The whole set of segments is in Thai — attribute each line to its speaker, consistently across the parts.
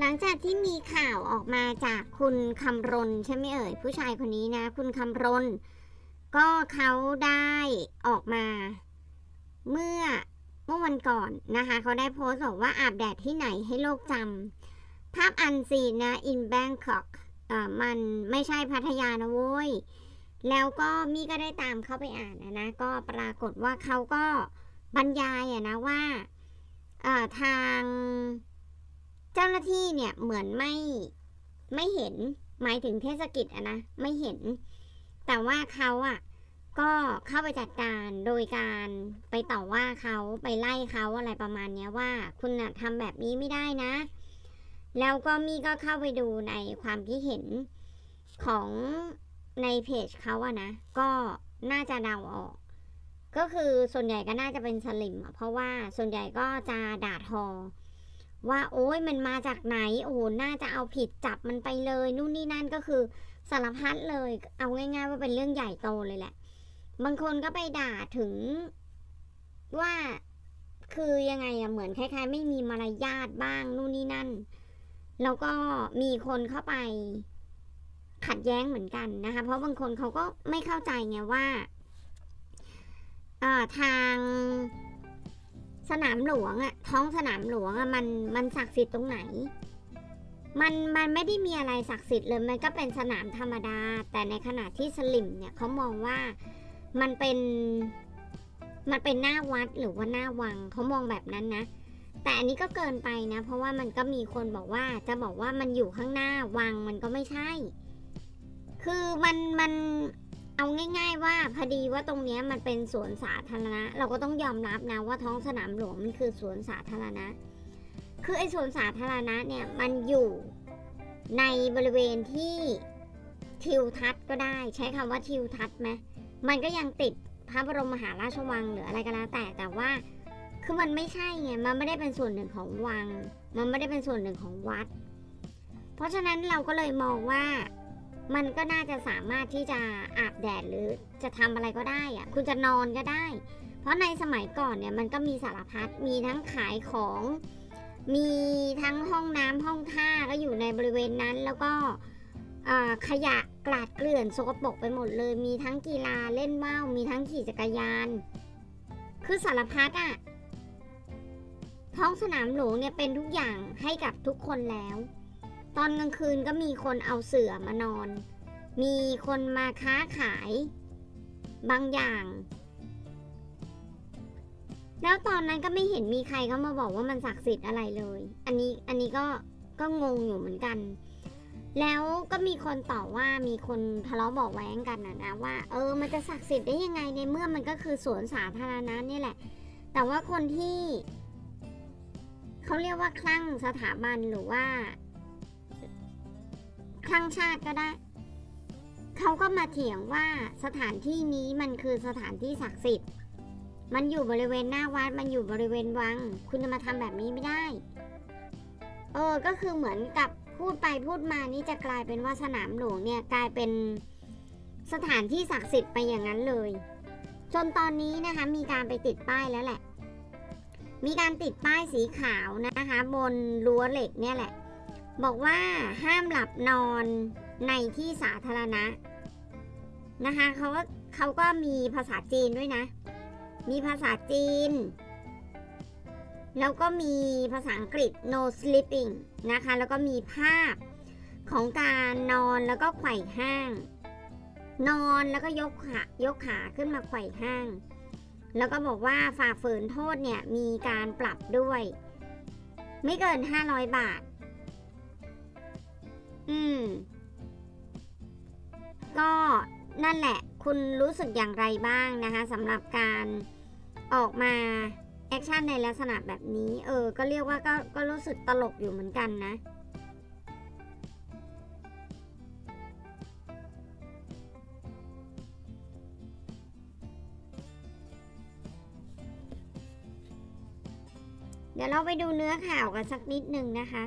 Speaker 1: หลังจากที่มีข่าวออกมาจากคุณคำรณใช่ไหมเอ่ย ผู้ชายคนนี้นะ คุณคำรณ ก็เขาได้ออกมา เมื่อเมื่อวันก่อนนะคะ เขาได้โพสต์บอกว่าอาบแดดที่ไหนให้โลกจำภาพอันซีนนะ in Bangkok อ่ามันไม่ใช่พัทยานะโว้ย แล้วก็มี่ก็ได้ตามเข้าไปอ่านนะ ก็ปรากฏว่าเขาก็บรรยายอะนะว่าทาง เจ้าหน้าที่เนี่ยเหมือนไม่ไม่เห็นหมายถึงเทศกิจอะนะไม่เห็น แต่ว่าเขาอะก็เข้าไปจัดการโดยการไปต่อว่าเขาไปไล่เขาอะไรประมาณเนี้ยว่า คุณน่ะทำแบบนี้ไม่ได้นะ แล้วก็มี่ก็เข้าไปดูในความคิดเห็นของในเพจเขาอะนะ ก็น่าจะเดาออก ก็คือส่วนใหญ่ก็น่าจะเป็นสลิมเพราะว่าส่วนใหญ่ก็จะด่าทอ ว่าโอ้ยมันมาจากไหนโอ้โหน่าจะเอาผิดจับมันไปเลยนู่นนี่นั่นก็คือสารพัดเลย เอาง่าย ๆ ว่าเป็นเรื่องใหญ่โตเลยแหละ บางคนก็ไปด่าถึงว่าคือยังไงอะเหมือนคล้ายๆ ไม่มีมารยาทบ้างนู่นนี่นั่น แล้วก็มีคนเข้าไป ขัดแย้งเหมือนกันนะคะ เพราะบางคนเขาก็ไม่เข้าใจไงว่าทาง สนามหลวงอะท้องสนามหลวงอะมันมันศักดิ์สิทธิ์ตรงไหน มันมันไม่ได้มีอะไรศักดิ์สิทธิ์เลยมันก็เป็นสนามธรรมดา แต่ในขณะที่สลิมเนี่ยเขามองว่ามันเป็นมันเป็นหน้าวัดหรือว่าหน้าวังเขามองแบบนั้นนะ แต่อันนี้ก็เกินไปนะ เพราะว่ามันก็มีคนบอกว่าจะบอกว่ามันอยู่ข้างหน้าวังมันก็ไม่ใช่ คือมันมัน เอาง่าย ๆ ว่าพอดีว่าตรงเนี้ยมันเป็นสวนสาธารณะ เราก็ต้องยอมรับนะว่าท้องสนามหลวงมันคือสวนสาธารณะ คือไอ้สวนสาธารณะเนี่ยมันอยู่ในบริเวณที่ทิวทัศน์ก็ได้ใช้คำว่าทิวทัศน์ไหมมันก็ยังติดพระบรมมหาราชวังหรืออะไรก็แล้วแต่แต่ว่าคือมันไม่ใช่ไงมันไม่ได้เป็นส่วนหนึ่งของวัง มันไม่ได้เป็นส่วนหนึ่งของวัด เพราะฉะนั้นเราก็เลยมองว่า มันก็น่าจะสามารถที่จะอาบแดดหรือจะทำอะไรก็ได้อะคุณจะนอนก็ได้ เพราะในสมัยก่อนเนี่ยมันก็มีสารพัดมีทั้งขายของ มีทั้งห้องน้ำห้องท่าก็อยู่ในบริเวณนั้นแล้วก็ขยะกลาดเกลื่อนสกปรกไปหมดเลย มีทั้งกีฬาเล่นว่าวมีทั้งขี่จักรยาน คือสารพัดอะท้องสนามหลวงเนี่ยเป็นทุกอย่างให้กับทุกคนแล้ว ตอนกลางคืนก็มีคนเอาเสือมานอน มีคนมาค้าขาย บางอย่าง แล้วตอนนั้นก็ไม่เห็นมีใครเขามาบอกว่ามันศักดิ์สิทธิ์อะไรเลย อันนี้อันนี้ก็ก็งงอยู่เหมือนกัน แล้วก็มีคนต่อว่ามีคนทะเลาะบอกแว้งกันนะนะว่า เออมันจะศักดิ์สิทธิ์ได้ยังไงในเมื่อมันก็คือสวนสาธารณะนี่แหละ แต่ว่าคนที่เขาเรียกว่าคลั่งสถาบันหรือว่า คลั่งชาติก็ได้ เขาก็มาเถียงว่าสถานที่นี้มันคือสถานที่ศักดิ์สิทธิ์ มันอยู่บริเวณหน้าวัด มันอยู่บริเวณวัง คุณจะมาทำแบบนี้ไม่ได้ เออ ก็คือเหมือนกับพูดไปพูดมานี่จะกลายเป็นว่าสนามหลวงเนี่ยกลายเป็นสถานที่ศักดิ์สิทธิ์ไปอย่างนั้นเลย จนตอนนี้นะคะมีการไปติดป้ายแล้วแหละ มีการติดป้ายสีขาวนะคะ บนรั้วเหล็กเนี่ยแหละ บอกว่าห้ามหลับนอนในที่สาธารณะนะคะเขาก็เขาก็มีภาษาจีนด้วยนะ มีภาษาจีน แล้วก็มีภาษาอังกฤษ no sleeping นะคะ แล้วก็มีภาพของการนอนแล้วก็ไขว่ห้าง นอนแล้วก็ยกขายกขาขึ้นมาไขว่ห้าง แล้วก็บอกว่าฝ่าฝืนโทษเนี่ยมีการปรับด้วย ไม่เกิน 500 บาท อืม ก็นั่นแหละ คุณรู้สึกอย่างไรบ้างนะคะสำหรับการออกมาแอคชั่นในลักษณะแบบนี้ เออ ก็เรียกว่าก็ก็รู้สึกตลกอยู่เหมือนกันนะ เดี๋ยวเราไปดูเนื้อข่าวกันสักนิดหนึ่งนะคะ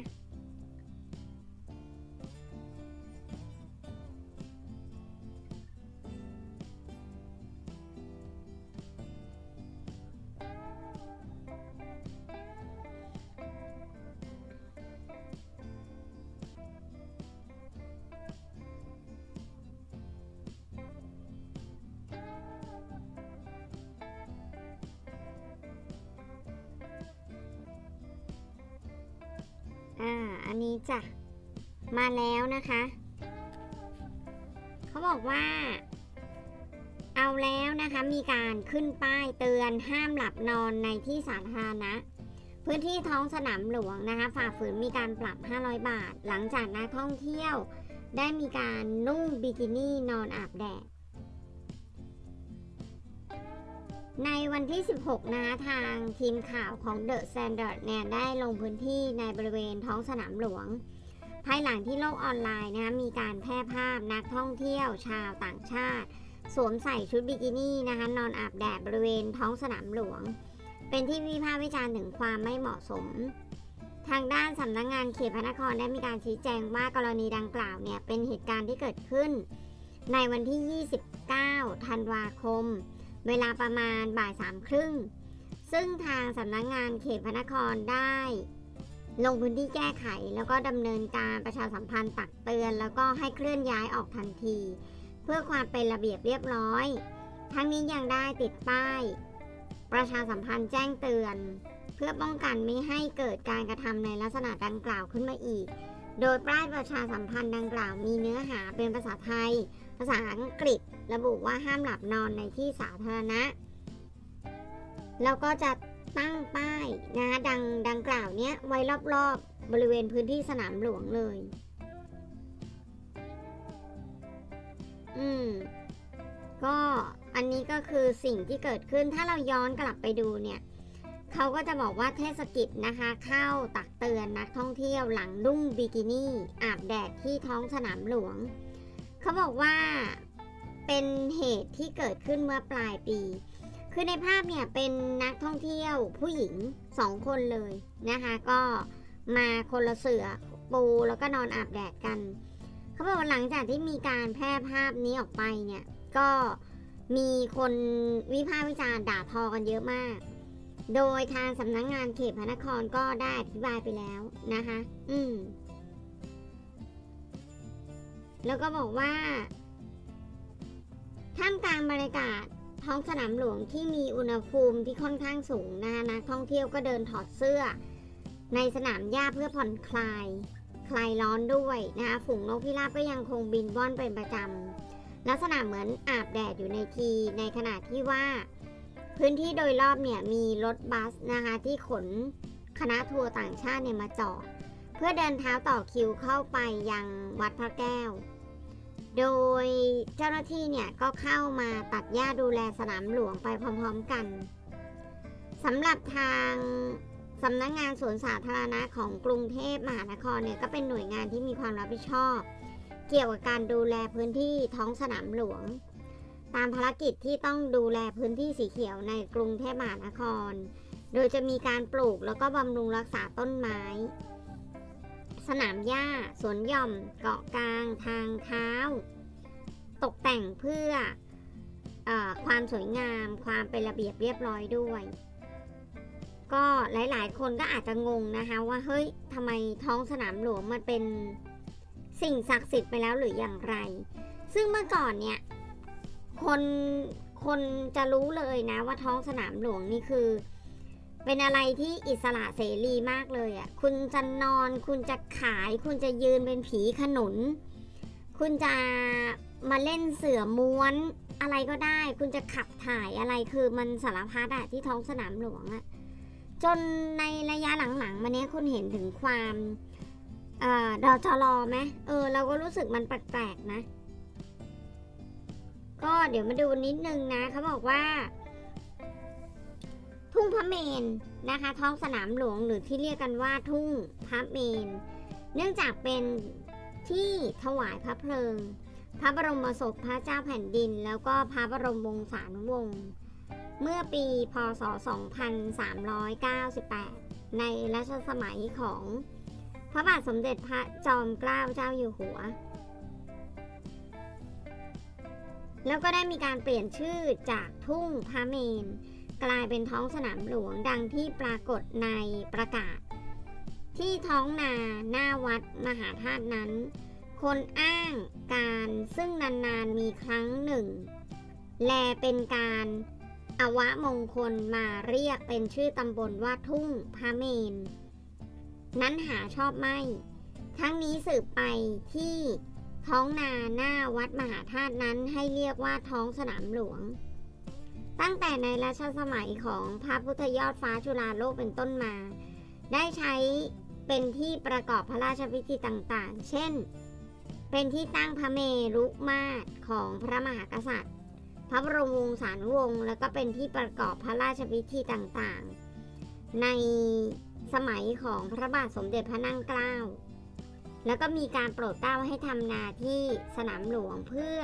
Speaker 1: นะคะ เขาบอกว่า เอาแล้วนะคะมีการขึ้นป้ายเตือนห้ามหลับนอนในที่สาธารณะพื้นที่ท้องสนามหลวงนะคะ ฝ่าฝืนมีการปรับ 500 บาท หลังจากนักท่องเที่ยว ได้มีการนุ่งบิกินี่นอนอาบแดดในวันที่ 16 นะคะทางทีมข่าวของ The Standard เนี่ยได้ลงพื้นที่ในบริเวณท้องสนามหลวง ภายหลังที่โลกออนไลน์นะคะมีการแพร่ภาพนักท่องเที่ยวชาวต่างชาติ สวมใส่ชุดบิกินี่นะคะนอนอาบแดดบริเวณท้องสนามหลวง เป็นที่วิพากษ์วิจารณ์ถึงความไม่เหมาะสม ทางด้านสำนักงงานเขตพระนครได้มีการชี้แจงว่ากรณีดังกล่าวเนี่ยเป็นเหตุการณ์ที่เกิดขึ้น ในวันที่ 29 ธันวาคม เวลาประมาณบ่ายสามครึ่งซึ่งทางสำนักงงานเขตพระนครได้ ลงพื้นที่แก้ไข แล้วก็ดำเนินการประชาสัมพันธ์ตักเตือน แล้วก็ให้เคลื่อนย้ายออกทันที เพื่อความเป็นระเบียบเรียบร้อย ทั้งนี้ยังได้ติดป้าย ประชาสัมพันธ์แจ้งเตือน เพื่อป้องกันไม่ให้เกิดการกระทำในลักษณะดังกล่าวขึ้นมาอีก โดยป้ายประชาสัมพันธ์ดังกล่าวมีเนื้อหาเป็นภาษาไทย ภาษาอังกฤษ ระบุว่าห้ามหลับนอนในที่สาธารณะแล้วก็จะ ตั้งป้ายนะคะดังดังกล่าวเนี้ยไว้รอบๆบริเวณพื้นที่สนามหลวงเลย อืม ก็อันนี้ก็คือสิ่งที่เกิดขึ้นถ้าเราย้อนกลับไปดูเนี่ยเขาก็จะบอกว่าเทศกิจนะคะ เข้าตักเตือนนักท่องเที่ยวหลังนุ่งบิกินี่อาบแดดที่ท้องสนามหลวง เขาบอกว่าเป็นเหตุที่เกิดขึ้นเมื่อปลายปี คือในภาพเนี่ยเป็นนักท่องเที่ยวผู้หญิงสองคนเลยนะคะ ก็มาคนละเสือปูแล้วก็นอนอาบแดดกัน เขาบอกว่าหลังจากที่มีการแพร่ภาพนี้ออกไปเนี่ย ก็มีคนวิพากษ์วิจารณ์ด่าทอกันเยอะมาก โดยทางสำนักงงานเขตพระนครก็ได้อธิบายไปแล้วนะคะ อืม แล้วก็บอกว่าท่ามกลางบรรยากาศ ท้องสนามหลวงที่มีอุณหภูมิที่ค่อนข้างสูงนะคะนักท่องเที่ยวก็เดินถอดเสื้อ ในสนามหญ้าเพื่อผ่อนคลาย คลายร้อนด้วยนะคะฝูงนกพิราบก็ยังคงบินว่อนเป็นประจำลักษณะเหมือนอาบแดดอยู่ในทีในขณะที่ว่า พื้นที่โดยรอบเนี่ยมีรถบัสนะคะที่ขนคณะทัวร์ต่างชาติเนี่ยมาจอดเพื่อเดินเท้าต่อคิวเข้าไปยังวัดพระแก้ว โดยเจ้าหน้าที่เนี่ยก็เข้ามาตัดหญ้าดูแลสนามหลวงไปพร้อมๆกันสำหรับทางสำนักงงานสวนสาธารณะของกรุงเทพมหานครเนี่ยก็เป็นหน่วยงานที่มีความรับผิดชอบ เกี่ยวกับการดูแลพื้นที่ท้องสนามหลวง ตามภารกิจที่ต้องดูแลพื้นที่สีเขียวในกรุงเทพมหานคร โดยจะมีการปลูกแล้วก็บำรุงรักษาต้นไม้ สนามหญ้า สวนหย่อม เกาะกลาง ทางเท้า ตกแต่งเพื่อเออความสวยงาม ความเป็นระเบียบเรียบร้อยด้วย ก็หลายๆ คนก็อาจจะงงนะคะว่าเฮ้ยทำไมท้องสนามหลวงมันเป็นสิ่งศักดิ์สิทธิ์ไปแล้วหรืออย่างไร ซึ่งเมื่อก่อนเนี่ย คนคนจะรู้เลยนะว่าท้องสนามหลวงนี่คือ เป็นอะไรที่อิสระเสรีมากเลยอะ่ะ คุณจะนอน คุณจะขาย คุณจะยืนเป็นผีขนุน คุณจะมาเล่นเสือม้วนอะไรก็ได้ คุณจะขับถ่ายอะไรคือมันสารพัดอะที่ท้องสนามหลวงอะจนในระยะหลังๆมาเนี้ยคุณเห็นถึงความเอ่อดอจรอไหมเออ เราก็รู้สึกมันแปลกๆนะ ก็เดี๋ยวมาดูนิดนึงนะเขาบอกว่า ทุ่งพระเมนนะคะ ท้องสนามหลวงหรือที่เรียกกันว่าทุ่งพระเมน เนื่องจากเป็นที่ถวายพระเพลิง พระบรมศพพระเจ้าแผ่นดิน แล้วก็พระบรมวงศานุวงศ์เมื่อปีพศ 2398 ในรัชสมัยของพระบาทสมเด็จพระจอมเกล้าเจ้าอยู่หัว แล้วก็ได้มีการเปลี่ยนชื่อจากทุ่งพระเมน กลายเป็นท้องสนามหลวงดังที่ปรากฏในประกาศ ที่ท้องนาหน้าวัดมหาธาตุนั้น คนอ้างการซึ่งนานๆมีครั้งหนึ่ง แลเป็นการอวะมงคลมาเรียกเป็นชื่อตำบลว่าทุ่งพระเมน นั้นหาชอบไม่ ทั้งนี้สืบไปที่ท้องนาหน้าวัดมหาธาตุนั้นให้เรียกว่าท้องสนามหลวง ตั้งแต่ในรัชสมัยของพระพุทธยอดฟ้าจุฬาโลกเป็นต้นมา ได้ใช้เป็นที่ประกอบพระราชพิธีต่างๆ เช่น เป็นที่ตั้งพระเมรุมาตรของพระมหากษัตริย์ พระบรมวงศานุวงศ์แล้วก็เป็นที่ประกอบพระราชพิธีต่างๆ ในสมัยของพระบาทสมเด็จพระนั่งเกล้า แล้วก็มีการโปรดเกล้าให้ทำนาที่สนามหลวงเพื่อ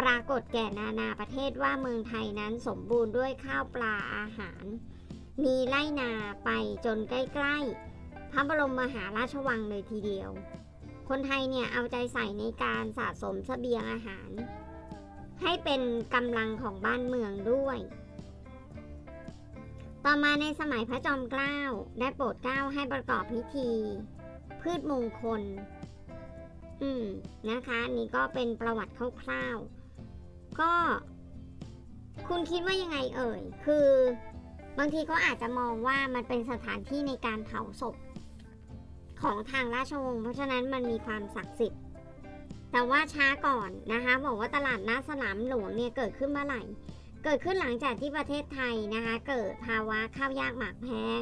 Speaker 1: ปรากฏแก่นานาประเทศว่าเมืองไทยนั้นสมบูรณ์ด้วยข้าวปลาอาหาร มีไร่นาไปจนใกล้ๆพระบรมมหาราชวังเลยทีเดียว คนไทยเนี่ยเอาใจใส่ในการสะสมเสบียงอาหาร ให้เป็นกำลังของบ้านเมืองด้วย ต่อมาในสมัยพระจอมเกล้าได้โปรดเกล้าให้ประกอบพิธี พืชมงคล อืมนะคะนนี่ก็เป็นประวัติคร่าวๆ ก็ คุณคิดว่ายังไงเอ่ย คือบางทีก็อาจจะมองว่ามันเป็นสถานที่ในการเผาศพ ของทางราชวงศ์เพราะฉะนั้นมันมีความศักดิ์สิทธิ์ แต่ว่าช้าก่อนนะคะ บอกว่าตลาดนัดสนามหลวงเนี่ยเกิดขึ้นเมื่อไหร่ เกิดขึ้นหลังจากที่ประเทศไทยนะคะ เกิดภาวะข้าวยากหมากแพง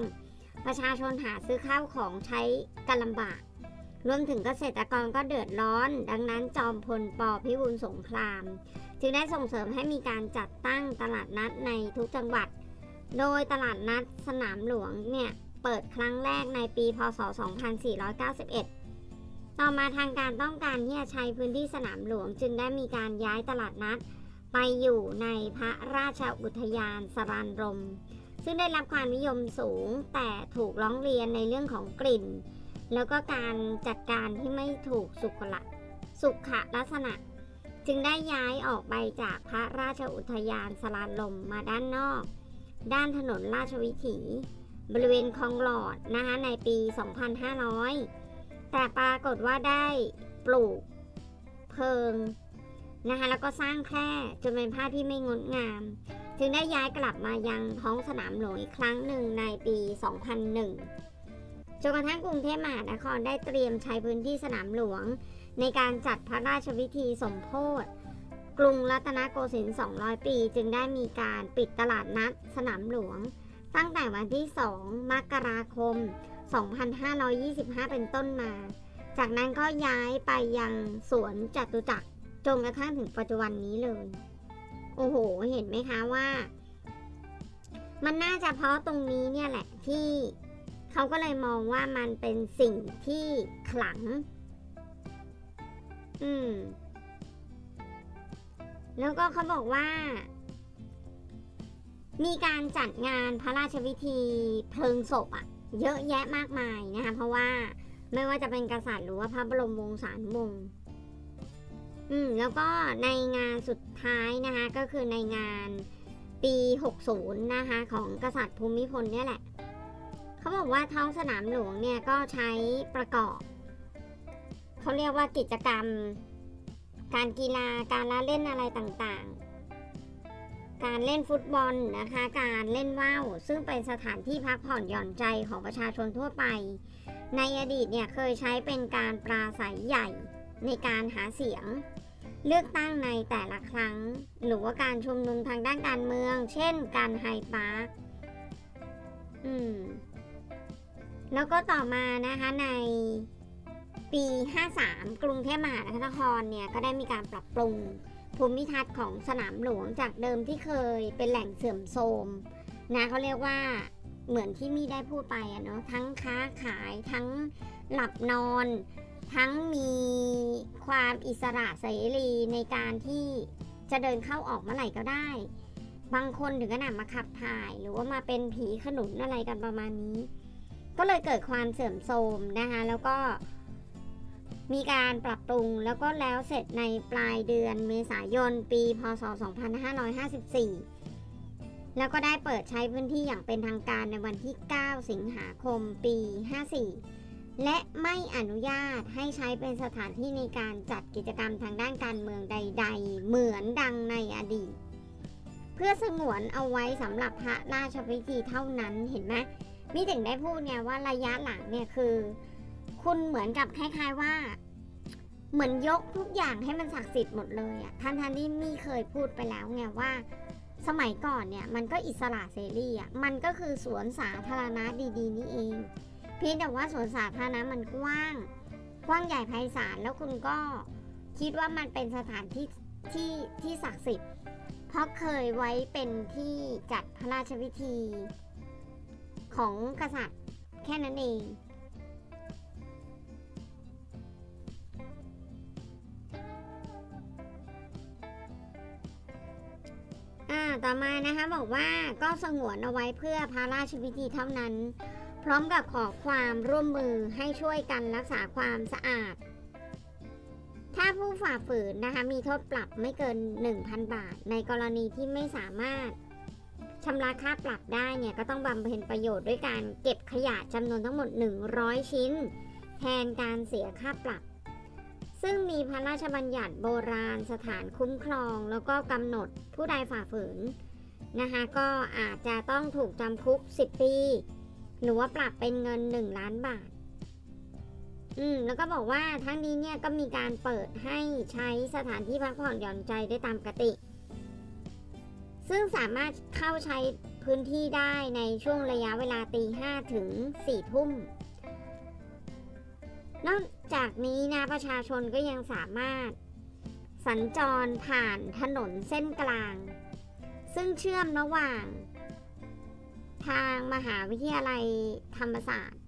Speaker 1: ประชาชนหาซื้อข้าวของใช้กันลำบากรวมถึงเกษตรกรก็เดือดร้อน ดังนั้นจอมพลปพิบูลสงคราม จึงได้ส่งเสริมให้มีการจัดตั้งตลาดนัดในทุกจังหวัด โดยตลาดนัดสนามหลวงเนี่ยเปิดครั้งแรกในปี พศ 2491 ต่อมาทางการต้องการที่จะใช้พื้นที่สนามหลวง จึงได้มีการย้ายตลาดนัด ไปอยู่ในพระราชอุทยานสรานรม ซึ่งได้รับความนิยมสูงแต่ถูกร้องเรียนในเรื่องของกลิ่น แล้วก็การจัดการที่ไม่ถูกสุขละสุขลักษณะ จึงได้ย้ายออกไปจากพระราชอุทยานสรานลมมาด้านนอก ด้านถนนราชวิถี บริเวณคลองหลอดนะคะในปี 2500 แต่ปรากฏว่าได้ปลูกเพิงนะคะแล้วก็สร้างแคร่จนเป็นภาพที่ไม่งดงาม จึงได้ย้ายกลับมายังท้องสนามหลวงอีกครั้งหนึ่งในปี 2001จนกระทั่งกรุงเทพมหานครได้เตรียมใช้พื้นที่สนามหลวง ในการจัดพระราชพิธีสมโพธิกรุงรัตนโกสินทร์ 200 ปี จึงได้มีการปิดตลาดนัดสนามหลวง ตั้งแต่วันที่ 2 มกราคม 2525 เป็นต้นมา จากนั้นก็ย้ายไปยังสวนจตุจักรจนกระทั่งถึงปัจจุบันนี้เลย โอ้โห เห็นไหมคะว่า มันน่าจะเพราะตรงนี้เนี่ยแหละที่เขาก็เลยมองว่ามันเป็นสิ่งที่ขลัง อืม แล้วก็เขาบอกว่า มีการจัดงานพระราชพิธีเพลิงศพอะเยอะแยะมากมายนะคะเพราะว่าไม่ว่าจะเป็นกษัตริย์หรือว่าพระบรมวงศานุวงศ์อืม แล้วก็ในงานสุดท้ายนะคะ ก็คือในงานปี 60 นะคะ ของกษัตริย์ภูมิพลเนี่ยแหละ เขาบอกว่าท้องสนามหลวงเนี่ยก็ใช้ประกอบ เขาเรียกว่ากิจกรรม การกีฬาการละเล่นอะไรต่างๆ การเล่นฟุตบอลนะคะ การเล่นว่าวซึ่งเป็นสถานที่พักผ่อนหย่อนใจของประชาชนทั่วไป ในอดีตเนี่ยเคยใช้เป็นการปราศัยใหญ่ในการหาเสียง เลือกตั้งในแต่ละครั้ง หรือว่าการชุมนุมทางด้านการเมือง เช่น การไฮปาร์คอืมแล้วก็ต่อมานะคะใน ปี 53 กรุงเทพมหานครเนี่ยก็ได้มีการปรับปรุงภูมิทัศน์ของสนามหลวงจากเดิมที่เคยเป็นแหล่งเสื่อมโทรมนะเขาเรียกว่าเหมือนที่มีได้พูดไปอะเนาะทั้งค้าขายทั้งหลับนอน ทั้งมีความอิสระเสรีในการที่จะเดินเข้าออกเมื่อไหร่ก็ได้ บางคนถึงขนาดมาขับถ่าย หรือว่ามาเป็นผีขนุนอะไรกันประมาณนี้ ก็เลยเกิดความเสื่อมโทรมนะคะแล้วก็ มีการปรับปรุงแล้วก็แล้วเสร็จในปลายเดือนเมษายน ปีพศ 2554 แล้วก็ได้เปิดใช้พื้นที่อย่างเป็นทางการในวันที่ 9 สิงหาคม ปี 54 และไม่อนุญาตให้ใช้เป็นสถานที่ในการจัดกิจกรรมทางด้านการเมืองใด ๆ เหมือนดังในอดีต เพื่อสงวนเอาไว้สำหรับพระราชพิธีเท่านั้นเห็นไหมมิถึงได้พูดไงว่าระยะหลังเนี่ยคือ คุณเหมือนกับคล้ายๆว่า เหมือนยกทุกอย่างให้มันศักดิ์สิทธิ์หมดเลยอะท่านท่านที่มีเคยพูดไปแล้วไงว่า สมัยก่อนเนี่ยมันก็อิสระเสรีอะมันก็คือสวนสาธารณะดีๆ นี่เอง เพียงแต่ว่าสวนสาธารณะมันกว้าง กว้างใหญ่ไพศาลแล้วคุณก็คิดว่ามันเป็นสถานที่ที่ที่ศักดิ์สิทธิ์ เพราะเคยไว้เป็นที่จัดพระราชพิธีของกษัตริย์แค่นั้นเอง อ่าต่อมานะคะบอกว่าก็สงวนเอาไว้เพื่อพระราชพิธีเท่านั้น พร้อมกับขอความร่วมมือให้ช่วยกันรักษาความสะอาด ถ้าผู้ฝ่าฝืนนะคะมีโทษปรับไม่เกิน 1,000 บาท ในกรณีที่ไม่สามารถชำระค่าปรับได้เนี่ยก็ต้องบำเพ็ญประโยชน์ด้วยการเก็บขยะจำนวนทั้งหมด 100 ชิ้น แทนการเสียค่าปรับ ซึ่งมีพระราชบัญญัติโบราณสถานคุ้มครอง แล้วก็กำหนดผู้ใดฝ่าฝืนนะคะก็อาจจะต้องถูกจำคุก 10 ปี หรือว่าปรับเป็นเงิน 1 ล้านบาท อืมแล้วก็บอกว่าทั้งนี้เนี่ยก็มีการเปิดให้ใช้สถานที่พักผ่อนหย่อนใจได้ตามปกติ ซึ่งสามารถเข้าใช้พื้นที่ได้ในช่วงระยะเวลาตีห้าถึงสี่ทุ่ม นอกจากนี้นะประชาชนก็ยังสามารถ สัญจรผ่านถนนเส้นกลาง ซึ่งเชื่อมระหว่าง ทางมหาวิทยาลัยธรรมศาสตร์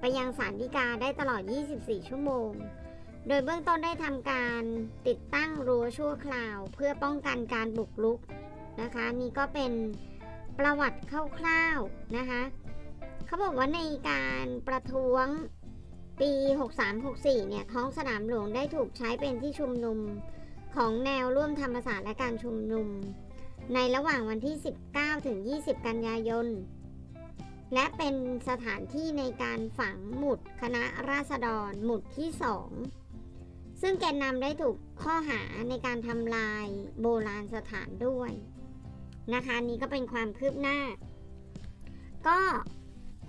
Speaker 1: ไปยังสารดีกาได้ตลอด 24 ชั่วโมง โดยเบื้องต้นได้ทำการติดตั้งรั้วชั่วคราว เพื่อป้องกันการบุกรุกนะคะ นี่ก็เป็นประวัติคร่าวๆนะคะ เขาบอกว่าในการประท้วง ปี 63-64 เนี่ย ท้องสนามหลวงได้ถูกใช้เป็นที่ชุมนุมของแนวร่วมธรรมศาสตร์และการชุมนุม ในระหว่างวันที่ 19 ถึง 20 กันยายน และเป็นสถานที่ในการฝังหมุดคณะราษฎรหมุดที่ 2 ซึ่งแกนนำได้ถูกข้อหาในการทำลายโบราณสถานด้วย นะคะ นี่ก็เป็นความคืบหน้า ก็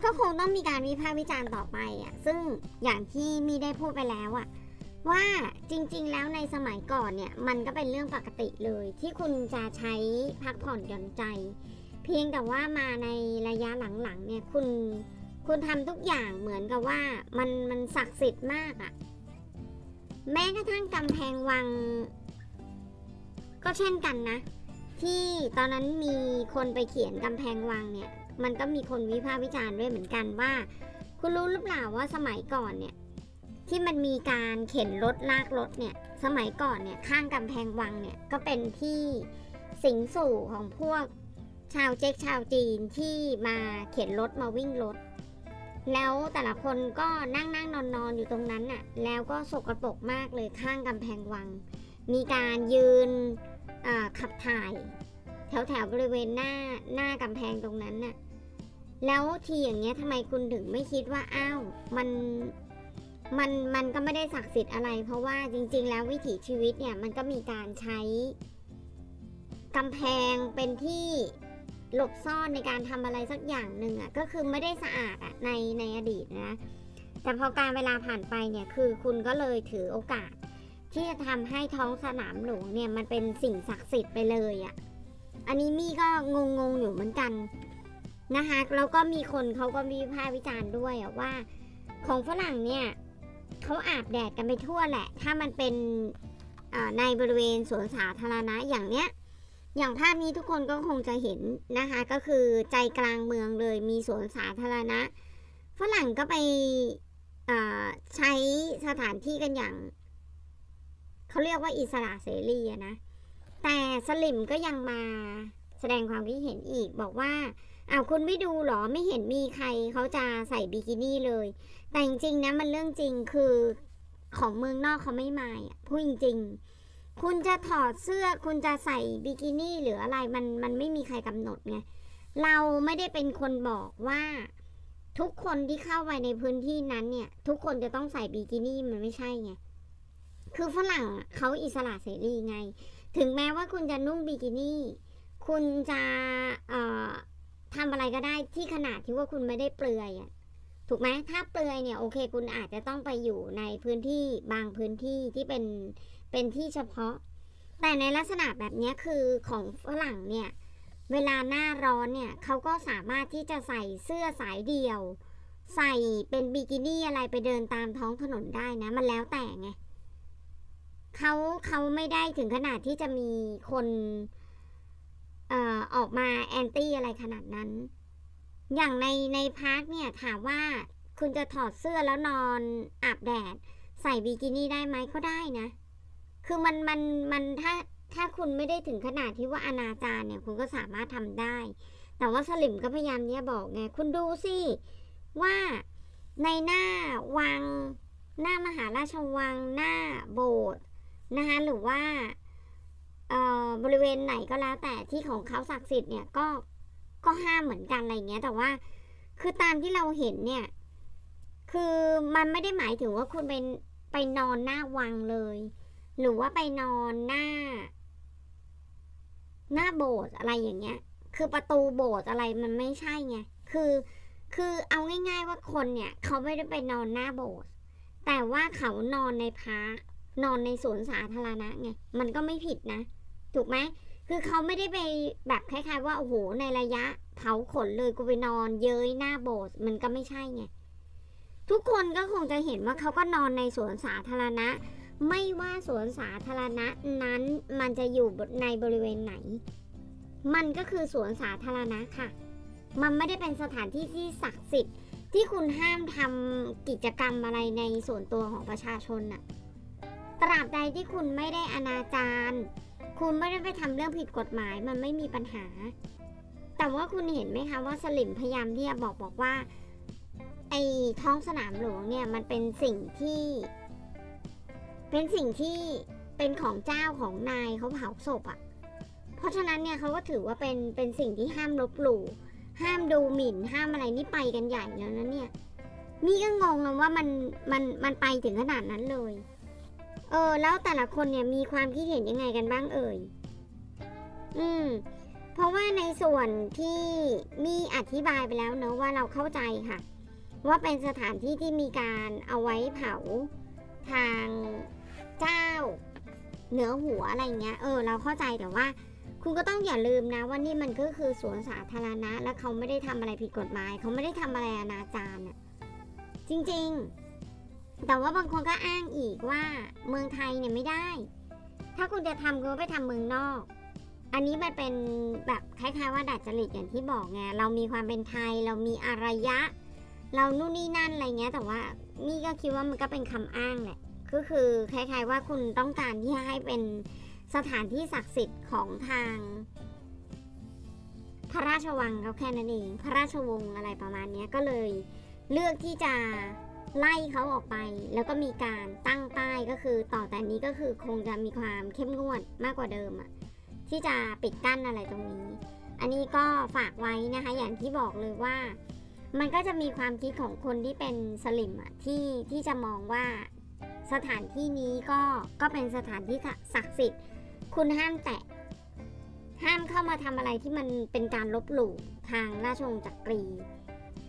Speaker 1: ก็คงต้องมีการวิพากษ์วิจารณ์ต่อไปอะซึ่งอย่างที่มีได้พูดไปแล้วอะว่าจริงๆ แล้วในสมัยก่อนเนี่ยมันก็เป็นเรื่องปกติเลย ที่คุณจะใช้พักผ่อนหย่อนใจ เพียงแต่ว่ามาในระยะหลังๆเนี่ยคุณคุณทำทุกอย่างเหมือนกับว่ามันมันศักดิ์สิทธิ์มากอะแม้กระทั่งกำแพงวัง ก็เช่นกันนะ ที่ตอนนั้นมีคนไปเขียนกำแพงวังเนี่ย มันก็มีคนวิพากษ์วิจารณ์ด้วยเหมือนกันว่า คุณรู้หรือเปล่าว่าสมัยก่อนเนี่ย ที่มันมีการเข็นรถลากรถเนี่ย สมัยก่อนเนี่ยข้างกำแพงวังเนี่ยก็เป็นที่สิงสู่ของพวกชาวเจ๊กชาวจีนที่มาเข็นรถมาวิ่งรถ แล้วแต่ละคนก็นั่งนั่งนอนนอนอยู่ตรงนั้นน่ะ แล้วก็สกรปรกมากเลยข้างกำแพงวัง มีการยืน ขับถ่าย แถวแถวบริเวณหน้าหน้ากำแพงตรงนั้นน่ะแล้วทีอย่างเงี้ยทำไมคุณถึงไม่คิดว่าอ้าวมันมันมันก็ไม่ได้ศักดิ์สิทธิ์อะไร เพราะว่าจริง ๆ แล้ววิถีชีวิตเนี่ยมันก็มีการใช้กำแพงเป็นที่หลบซ่อนในการทำอะไรสักอย่างหนึ่งอะก็คือไม่ได้สะอาดอะในในอดีตนะแต่พอการเวลาผ่านไปเนี่ยคือคุณก็เลยถือโอกาส ที่จะทำให้ท้องสนามหลวงเนี่ยมันเป็นสิ่งศักดิ์สิทธิ์ไปเลยอะ อันนี้มี่ก็งงงอยู่เหมือนกันนะคะแล้วก็มีคนเขาก็วิพากษ์วิจารณ์ด้วยว่า ของฝรั่งเนี่ยเขาอาบแดดกันไปทั่วแหละ ถ้ามันเป็นในบริเวณสวนสาธารณะอย่างเนี้ย อย่างภาพนี้ทุกคนก็คงจะเห็นนะคะ ก็คือใจกลางเมืองเลยมีสวนสาธารณะ ฝรั่งก็ไปใช้สถานที่กันอย่าง เขาเรียกว่าอิสระเสรีนะ แต่สลิมก็ยังมาแสดงความคิดเห็นอีกบอกว่าอ้าวคุณไม่ดูหรอไม่เห็นมีใครเขาจะใส่บิกินี่เลย แต่จริงๆนะมันเรื่องจริงคือของเมืองนอกเขาไม่มาพูดจริงๆคุณจะถอดเสื้อคุณจะใส่บิกินี่หรืออะไรมันมันไม่มีใครกำหนดไงเราไม่ได้เป็นคนบอกว่า ทุกคนที่เข้าไปในพื้นที่นั้นเนี่ย ทุกคนจะต้องใส่บิกินี่มันไม่ใช่ไง คือฝรั่งเขาอิสระเสรีไง ถึงแม้ว่าคุณจะนุ่งบิกินี่ คุณจะเอ่อทำอะไรก็ได้ที่ขนาดที่ว่าคุณไม่ได้เปลือยอะถูกไหมถ้าเปลือยเนี่ยโอเค คุณอาจจะต้องไปอยู่ในพื้นที่บางพื้นที่ที่เป็นเป็นที่เฉพาะ แต่ในลักษณะแบบนี้คือของฝรั่งเนี่ย เวลาหน้าร้อนเนี่ยเขาก็สามารถที่จะใส่เสื้อสายเดี่ยว ใส่เป็นบิกินี่อะไรไปเดินตามท้องถนนได้นะ มันแล้วแต่ไง เขาเขาไม่ได้ถึงขนาดที่จะมีคนเอ่อออกมาแอนตี้อะไรขนาดนั้น อย่างในในพาร์คเนี่ยถามว่าคุณจะถอดเสื้อแล้วนอนอาบแดด ใส่บิกินี่ได้ไหมก็ได้นะ คือมันมันมันถ้าถ้าคุณไม่ได้ถึงขนาดที่ว่าอนาจารเนี่ย คุณก็สามารถทำได้ แต่ว่าสลิมก็พยายามเนี่ยบอกไง คุณดูสิว่าในหน้าวัง หน้ามหาราชวัง หน้าโบสถ์ นะคะหรือว่าบริเวณไหนก็แล้วแต่ที่ของเขาศักดิ์สิทธิ์เนี่ยก็ก็ห้ามเหมือนกันอะไรเงี้ย แต่ว่าคือตามที่เราเห็นเนี่ย คือมันไม่ได้หมายถึงว่าคุณไปไปนอนหน้าวังเลย หรือว่าไปนอนหน้า หน้าโบสถ์อะไรอย่างเงี้ย คือประตูโบสถ์อะไรมันไม่ใช่ไงคือคือเอาง่าย ๆว่าคนเนี่ย เขาไม่ได้ไปนอนหน้าโบสถ์แต่ว่าเขานอนในพาร์ค นอนในสวนสาธารณะไงมันก็ไม่ผิดนะ ถูกไหมคือเขาไม่ได้ไปแบบคล้ายๆ ว่าโอ้โหในระยะเผาขนเลยกูไปนอนเย้ยหน้าโบสถ์มันก็ไม่ใช่ไงทุกคนก็คงจะเห็นว่าเขาก็นอนในสวนสาธารณะ ไม่ว่าสวนสาธารณะนั้นมันจะอยู่ในบริเวณไหน มันก็คือสวนสาธารณะค่ะ มันไม่ได้เป็นสถานที่ที่ศักดิ์สิทธิ์ที่คุณห้ามทำกิจกรรมอะไรในส่วนตัวของประชาชนน่ะ ตราบใดที่คุณไม่ได้อนาจารคุณไม่ได้ไปทำเรื่องผิดกฎหมายมันไม่มีปัญหา แต่ว่าคุณเห็นไหมคะว่าสลิมพยายามที่จะบอกบอกว่า ไอ้ท้องสนามหลวงเนี่ยมันเป็นสิ่งที่ เป็นสิ่งที่เป็นของเจ้าของนายเขาเผาศพอะ่ะ เพราะฉะนั้นเนี่ยเขาก็ถือว่าเป็นเป็นสิ่งที่ห้ามลบหลู่ห้ามดูหมิ่นห้ามอะไรนี่ไปกันใหญ่แล้วนะเนี่ย นี่ก็งงนะว่ามันมันมันไปถึงขนาดนั้นเลย เออแล้วแต่ละคนเนี่ยมีความคิดเห็นยังไงกันบ้างเอ่ย อืม เพราะว่าในส่วนที่มีอธิบายไปแล้วเนอะว่าเราเข้าใจค่ะ ว่าเป็นสถานที่ที่มีการเอาไว้เผาทางเจ้า เหนือหัวอะไรเงี้ย เออ เราเข้าใจแต่ว่า คุณก็ต้องอย่าลืมนะว่านี่มันก็คือสวนสาธารณะ และเขาไม่ได้ทำอะไรผิดกฎหมาย เขาไม่ได้ทำอะไรอนาจารอะจริง ๆ แต่ว่าบางคนก็อ้างอีกว่าเมืองไทยเนี่ยไม่ได้ ถ้าคุณจะทำคุณก็ไปทำเมืองนอก อันนี้มันเป็นแบบคล้ายๆว่าดัดจริตอย่างที่บอกไงเรามีความเป็นไทย เรามีอารยะ เรานู่นนี่นั่นอะไรเงี้ย แต่ว่านี่ก็คิดว่ามันก็เป็นคำอ้างแหละก็คือคล้ายๆว่าคุณต้องการที่ให้เป็นสถานที่ศักดิ์สิทธิ์ของทาง พระราชวังเขาแค่นั้นเอง พระราชวงศ์อะไรประมาณนี้ก็เลยเลือกที่จะ ไล่เขาออกไป แล้วก็มีการตั้งป้ายก็คือต่อแต่นี้ก็คือคงจะมีความเข้มงวดมากกว่าเดิมอะที่จะปิดกั้นอะไรตรงนี้ อันนี้ก็ฝากไว้นะคะ อย่างที่บอกเลยว่า มันก็จะมีความคิดของคนที่เป็นสลิมอะที่ที่จะมองว่าสถานที่นี้ก็ก็เป็นสถานที่ศักดิ์สิทธิ์ คุณห้ามแตะห้ามเข้ามาทำอะไรที่มันเป็นการลบหลู่ทางราชวงศ์จักรี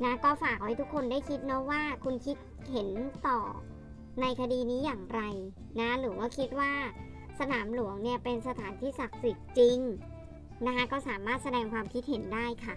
Speaker 1: นะก็ฝากไว้ทุกคนได้คิดนะว่าคุณคิดเห็นต่อในคดีนี้อย่างไรนะหรือว่าคิดว่าสนามหลวงเนี่ยเป็นสถานที่ศักดิ์สิทธิ์จริงนะคะก็สามารถแสดงความคิดเห็นได้ค่ะ